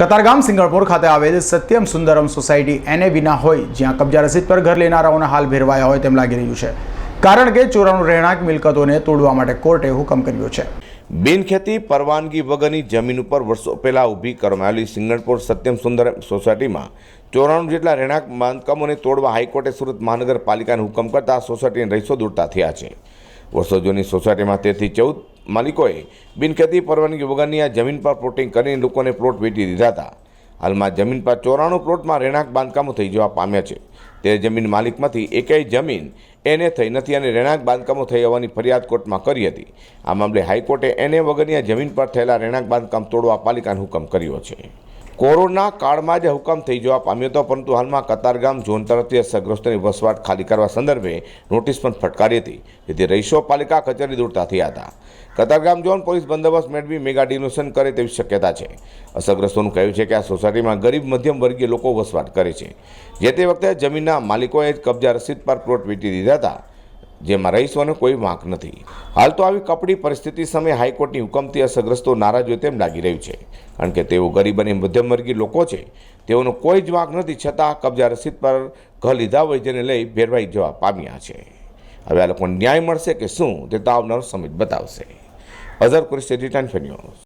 કતારગામ સિંગણપુર ખાતે આવેલ સત્યમ સુંદરમ સોસાયટી એને વિના હોય, જ્યાં કબજા રસીદ પર ઘર લેનારાઓના હાલ ભેરવાયા હોય તેમ લાગી રહ્યું છે. કારણ કે ચોરાનું રહેણાંક મિલકતોને તોડવા માટે કોર્ટે હુકમ કર્યો છે. બિનખેતી પરવાનગી વગરની જમીન ઉપર વર્ષો પહેલાં ઊભી કરવામાં આવેલી સિંગણપુર સત્યમ સુંદર સોસાયટીમાં ચોરાણું જેટલા રહેણાંક બાંધકામોને તોડવા હાઈકોર્ટે સુરત મહાનગરપાલિકાને હુકમ કરતા સોસાયટીના રહીશો દૂરતા થયા છે. વર્ષો જૂની સોસાયટીમાં તેથી ચૌદ માલિકોએ બિનખેતી પરવાનગી વગરની આ જમીન પર પ્લોટિંગ કરીને લોકોને પ્લોટ વેચી દીધા હતા. હાલમાં જમીન પર ચોરાણું પ્લોટમાં રહેણાંક બાંધકામો થઈ જવા પામ્યા છે. તે જમીન માલિકમાંથી એકેય જમીન એને થઈ નથી અને રહેણાંક બાંધકામો થઈ હોવાની ફરિયાદ કોર્ટમાં કરી હતી. આ મામલે હાઈકોર્ટે એને વગરની આ જમીન પર થયેલા રહેણાંક બાંધકામ તોડવા પાલિકાને હુકમ કર્યો છે. કોરોના કાળમાં જ હુકમ થઈ જવા પામ્યો હતો, પરંતુ હાલમાં કતારગામ ઝોન તરફથી અસરગ્રસ્તોની વસવાટ ખાલી કરવા સંદર્ભે નોટિસ પણ ફટકારી હતી. જેથી રહીશો પાલિકા કચેરી દૂરતા થયા હતા. કતારગામ ઝોન પોલીસ બંદોબસ્ત મેળવી મેગા ડિનોશન કરે તેવી શક્યતા છે. અસરગ્રસ્તોનું કહ્યું છે કે આ સોસાયટીમાં ગરીબ મધ્યમ વર્ગીય લોકો વસવાટ કરે છે. જે તે વખતે જમીનના માલિકોએ જ કબજા રસીદ પર પ્લોટ વેચી દીધા હતા. જેમાં રહીશોને કોઈ વાંક નથી. હાલ તો આવી કપડી પરિસ્થિતિ સમયે હાઈકોર્ટની હુકમથી અસરગ્રસ્તો નારાજ હોય તેમ લાગી રહ્યું છે. કારણ કે તેઓ ગરીબ અને મધ્યમવર્ગીય લોકો છે. તેઓનો કોઈ જ વાંક નથી છતાં કબજા રસીદ પર ઘર લીધા હોય જેને લઈ ભેરવાઈ જવા પામ્યા છે. હવે આ લોકોને ન્યાય મળશે કે શું તે તો આવનારો સમય બતાવશે. Azhar Qureshi return news.